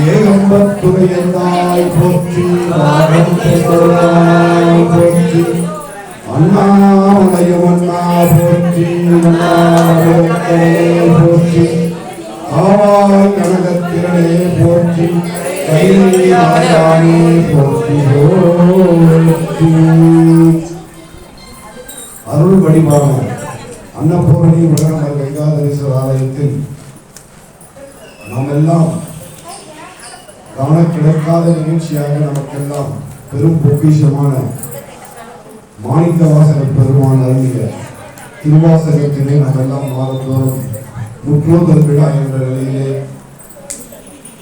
ஏகம்பத்துறையந்தாய் போற்றி வாரந்தொழாய் போற்றி அண்ணாமலையும் அண்ணா போற்றி அண்ணாமலை போற்றி ஆவாய் கனகத்திரனே போற்றி கைலை ராஜானே போற்றி அருள் வடிவான அன்னபூரணி உலகமர் கைகாதரீஸ்வரர் ஆலயத்தில் நாம் எல்லாம் காண கிடைக்காத நிகழ்ச்சியாக நமக்கெல்லாம் பெரும் பொக்கிஷமான மாணிக்க வாசக பெருமான் அருளிய திருவாசகத்திலே நாம் எல்லாம் மாதத்தோறும் முற்றோதல் விழா என்ற நிலையிலே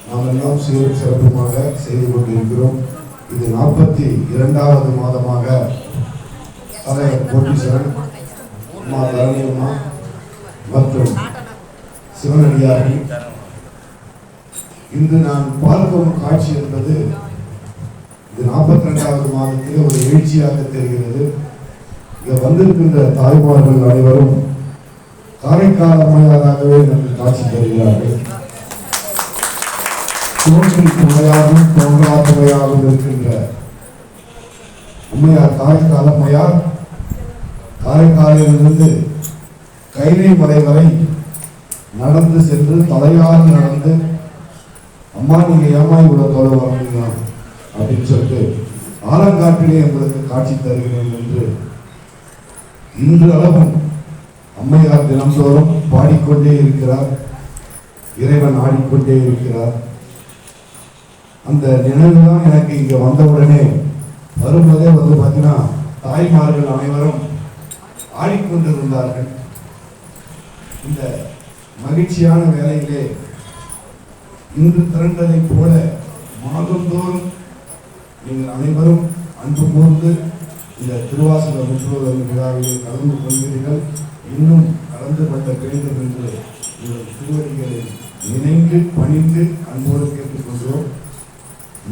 நாம் எல்லாம் சீரும் சிறப்புமாக செய்து கொண்டிருக்கிறோம். இது நாற்பத்தி இரண்டாவது மாதமாக தலைவர் கோட்டீஸ்வரன் அம்மா தரணியம்மா மற்றும் சிவனடியார்கள். இன்று நான் பார்க்கும் காட்சி என்பது இது நாற்பத்தி ரெண்டாவது மாதத்திலே ஒரு எழுச்சியாக தெரிகிறது. இங்கே வந்திருக்கின்ற தாய்மார்கள் அனைவரும் காரைக்கால அம்மையாராகவே நமக்கு காட்சி தருகிறார்கள். தோன்றி துணையாகவும் தோன்றா துணையாகவும் இருக்கின்ற அம்மையார் காரைக்கால அம்மையார் காரைக்காலிலிருந்து கைலை மலை வரை நடந்து சென்று தலையால் நடந்து அம்மா நீங்க ஏமாய் கூட தொலை வரணுங்க அப்படின்னு சொல்லிட்டு ஆலங்காட்டிலே உங்களுக்கு காட்சி தருகிறேன் என்று இன்று அளவும் அம்மையார் தினம்தோறும் பாடிக்கொண்டே இருக்கிறார். இறைவன் ஆடிக்கொண்டே இருக்கிறார். அந்த நினைவு தான் எனக்கு இங்கே வந்தவுடனே வரும்போதே வந்து பார்த்தீங்கன்னா தாய்மார்கள் அனைவரும் ஆடிக்கொண்டிருந்தார்கள். இந்த மகிழ்ச்சியான வேலையிலே இன்று திரண்டதை போல மாதந்தோறும் நீங்கள் அனைவரும் அன்பு கூர்ந்து இந்த திருவாசக முற்றுவதன் விழாவிலே கலந்து கொள்கிறீர்கள் இன்னும் கலந்து கொள்ள வேண்டும் என்று உங்கள் திருவடிகளை நினைந்து பணிந்து அன்போடு கேட்டுக்கொள்கிறோம்.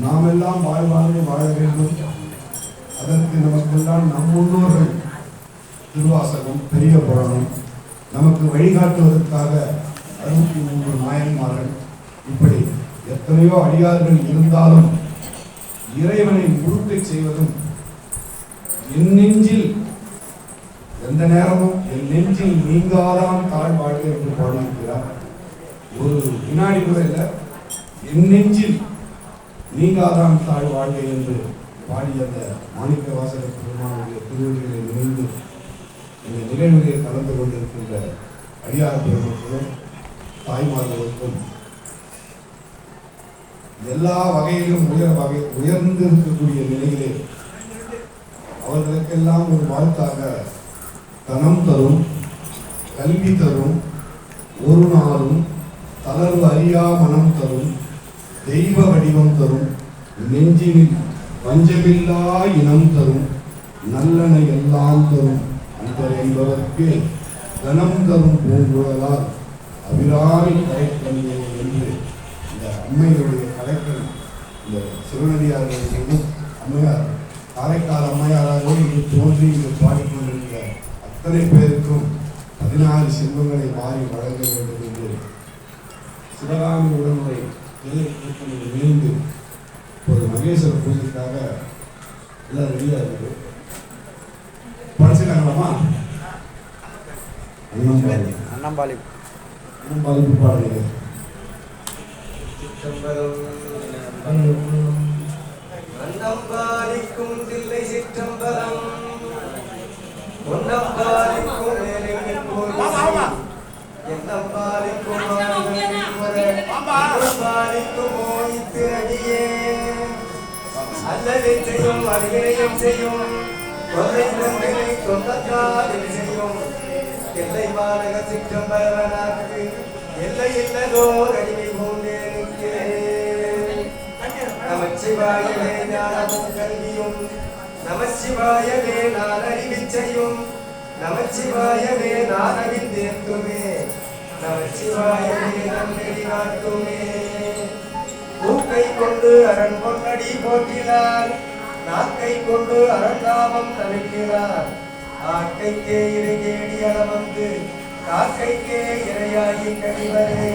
நாம் எல்லாம் வாழ்வாங்கே வாழ வேண்டும். அதற்கு நமக்கெல்லாம் நம் முன்னோர்கள் திருவாசகம் பெரிய புராணம். நமக்கு வழிகாட்டுவதற்காக அறுபத்தி மூன்று நாயன்மார்கள் இப்படி எத்தனையோ அடியார்கள் இருந்தாலும் இறைவனை முழுக்கை செய்வதும் என் நெஞ்சில் எந்த நேரமும் என் நெஞ்சில் நீங்காதான் தாழ்வாழ்க என்று பாடியிருக்கிறார். ஒரு வினாடி கூட இல்லை என் நெஞ்சில் நீங்காதான் தாழ்வாழ்க என்று பாடிய அந்த மாணிக்க வாசக பெருமானுடைய திருவடிகளை நினைந்து இந்த நிகழ்விலே கலந்து கொண்டிருக்கின்ற அடியார்களுக்கும் தாய்மார்களுக்கும் எல்லா வகையிலும் உயர் வகை உயர்ந்து இருக்கக்கூடிய நிலையிலே அவர்களுக்கெல்லாம் ஒரு வாழ்த்தாக தனம் தரும் கல்வி தரும் ஒரு நாளும் தளர்வு அறியா மனம் தரும் தெய்வ வடிவம் தரும் நெஞ்சினில் பஞ்சமில்லா இனம் தரும் நல்லனை எல்லாம் தரும். அன்பர் என்பதற்கு தனம் தரும் பூங்குழலால் அபிராமி கலைக்கணியை என்று இந்த அம்மையுடைய கலைக்கல் இந்த சிவனடியார்கள் அம்மையார் காரைக்கால் அம்மையாராகவும் இங்கு தோன்றி இங்கு பாடிக்கொண்டிருக்கிற அத்தனை பேருக்கும் பதினாறு செல்வங்களை வாரி வழங்க வேண்டும் என்று சிவகாமி உடனுரை இணைந்து ஒரு மகேஸ்வர பூஜைக்காக எல்லாம் ரெடியாக இருக்குது பாருங்க அண்ணம்பாளி அண்ணன் பாலிப்பு பாடுங்க அன்னம்பாலிக்கும் தில்லை சிற்றம்பலம். பொன்னம்பாலிக்கும் வேலையில் போய் என்னம்பாலிக்கும் அம்பாலிக்கும் ஓய் திரடியே அல்லதை செய்யும் அறிவினையும் செய்யும். கொலை சொந்தக்காரில் செய்யும் எல்லை மாநக சிற்றம்பலவனாக்கு எல்லை இல்லதோர் அடிமை கொண்டே நமச்சிவாயவே ஞானமும் கல்வியும் நமச்சிவாயவே நான் அறிவிச்சையும் நமச்சிவாயவே நான் அறிந்தேத்துமே நமச்சிவாயவே நன்றி காட்டுமே பூக்கை கொண்டு அரண் பொன்னடி போற்றினார் நாக்கை கொண்டு அரண்நாமம் தவிக்கிறார் காக்கைக்கே இறை தேடி அளவந்து காக்கைக்கே இரையாகி கழிவரே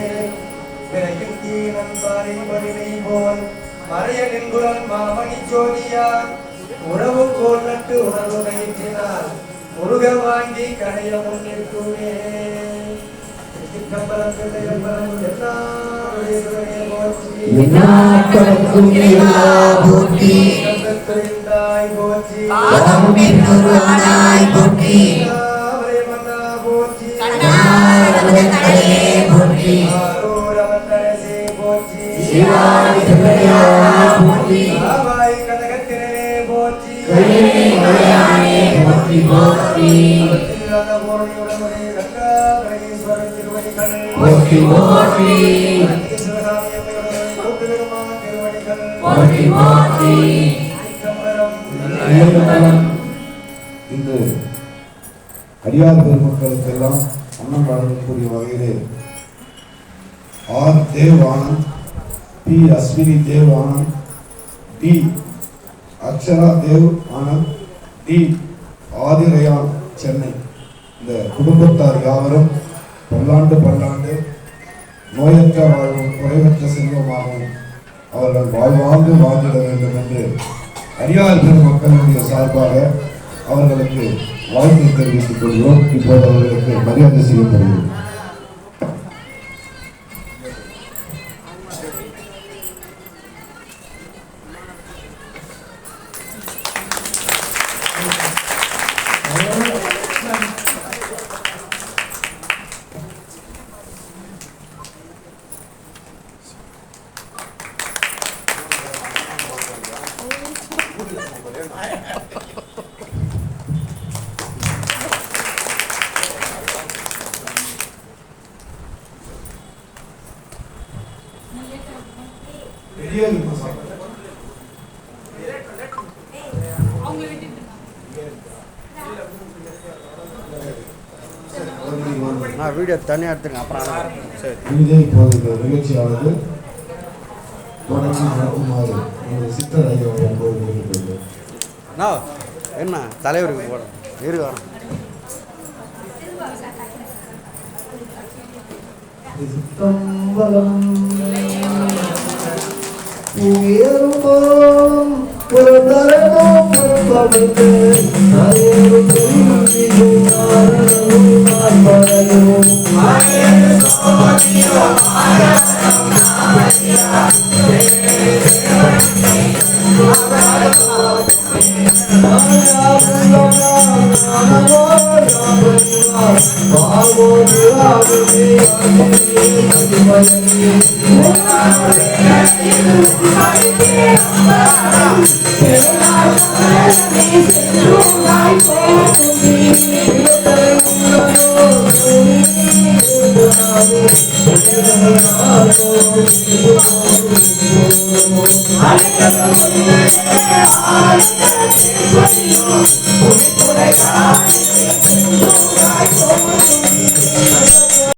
விரையும் தீனன் பாறை வலிமை போல் மறைய நின்புறன் மாமணி ஜோதியார் உறவு கோல் நட்டு உணர்வு நயிற்றினார் முருக வாங்கி கடைய முன்னிற்குமே சிற்றம்பலம் தாமரை மன்னா போற்றி கண்ணாரவத கடலே போற்றி ஆரூரவந்தரசே சிவாய் போற்றி மலையானே போற்றி போற்றி போற்றி போற்றி போற்றி போற்றி இன்று அடியார் பெருமக்களுக்கெல்லாம் அன்னம் வழங்கக்கூடிய வகையிலே R Devanand P Ashwini Dev Anand D Akshara Dev Anand D Aadhirayan Chennai. இந்த குடும்பத்தார் யாவரும் பல்லாண்டு பல்லாண்டு நோயற்ற வாழ்வும் குறைவற்ற செல்வமாகவும் அவர்கள் வாழ்வாங்கு வாழ்ந்திட வேண்டும் என்று அடியார் பெருமக்களுடைய சார்பாக அவர்களுக்கு வாழ்த்து தெரிவித்துக் கொள்கிறோம். இப்போது அவர்களுக்கு மரியாதை செய்யப்படுகிறது. நான் வீடியோ தனியாக எடுத்துங்க அப்புறம் நான் சரி. இனிதே இப்போது இந்த நிகழ்ச்சியானது தொடர்ந்து நடக்குமாறு சித்தர் ஐயா அண்ணா என்ன? தலைவருக்கு போட. இரு வரேன் சித்தம்பலம் உயரும் ஆரணமும் ஆர்ப்பரமும் Thank you. I'm